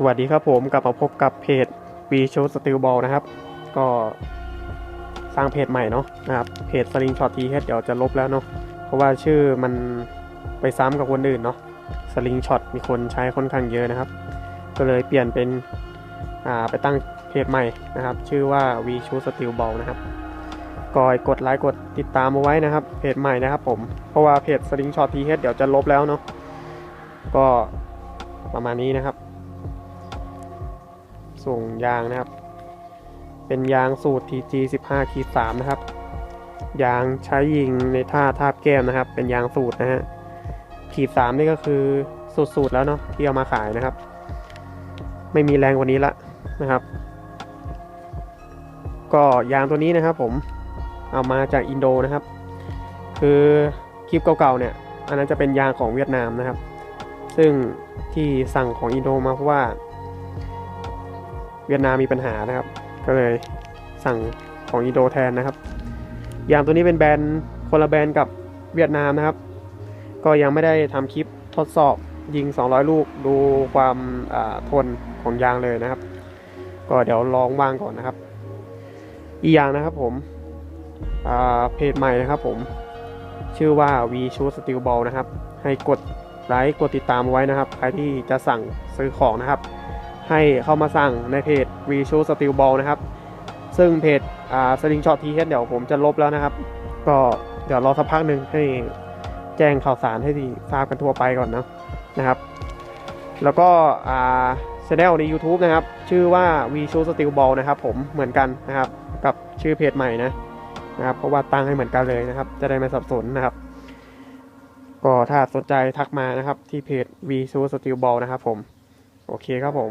สวัสดีครับผมกลับมาพบกับเพจ v s h o w Steel Ball นะครับ ก็สร้างเพจใหม่เนาะนะครับเพจ Sling Shot t h เดี๋ยวจะลบแล้วเนาะเพราะว่าชื่อมันไปซ้ำกับคนอื่นเนาะ Sling Shot มีคนใช้ค่อนข้างเยอะนะครับ ก็เลยเปลี่ยนเป็นอ่าไปตั้งเพจใหม่นะครับ ชื่อว่า v s h o w Steel Ball นะครับก็กดไลค์กดติดตามเอาไว้นะครับ เพจใหม่นะครับผมเพราะว่าเพจ Sling Shot t h เดี๋ยวจะลบแล้วเนาะก็ประมาณนี้นะครับ ส่งยางนะครับ เป็นยางสูตร TG 15ขีด3นะครับ ยางใช้ยิงในท่าทาบแก้มนะครับ เป็นยางสูตรนะฮะขีด3นี่ก็คือสูตรๆแล้วเนาะที่เอามาขายนะครับ ไม่มีแรงกว่านี้ละนะครับ ก็ยางตัวนี้นะครับผมเอามาจากอินโดนะครับ คือคลิปเก่าๆเนี่ย อันนั้นจะเป็นยางของเวียดนามนะครับ ซึ่งที่สั่งของอินโดมาเพราะว่า เวียดนามมีปัญหานะครับ ก็เลยสั่งของอินโดแทนนะครับ ยางตัวนี้เป็นแบรนด์คนละแบรนด์กับเวียดนามนะครับ ก็ยังไม่ได้ทำคลิปทดสอบยิง 200 ลูกดูความอ่าทนของยางเลยนะครับ ก็เดี๋ยวลองวางก่อนนะครับ อีกอย่างนะครับผมอ่าเพจใหม่นะครับผมชื่อว่า V Shoot Steel Ball นะครับ ให้กดไลค์กดติดตามไว้นะครับ ใครที่จะสั่งซื้อของนะครับ ให้เข้ามาสั่งในเพจ v s h o w Steel Ball นะครับ ซึ่งเพจอ่า Slingshot t h เดี๋ยวผมจะลบแล้วนะครับ ก็เดี๋ยวรอสักพักหนึ่งให้แจ้งข่าวสารให้ที่ทราบกันทั่วไปก่อนนะนะครับ แล้วก็อ่าช anel ใน YouTube นะครับ ชื่อว่า v s h o w Steel Ball นะครับผมเหมือนกันนะครับ กับชื่อเพจใหม่นะนะครับเพราะว่าตั้งให้เหมือนกันเลยนะครับ จะได้ไม่สับสนนะครับ ก็ถ้าสนใจทักมานะครับที่เพจ v s h o w Steel Ball นะครับผมโอเคครับผม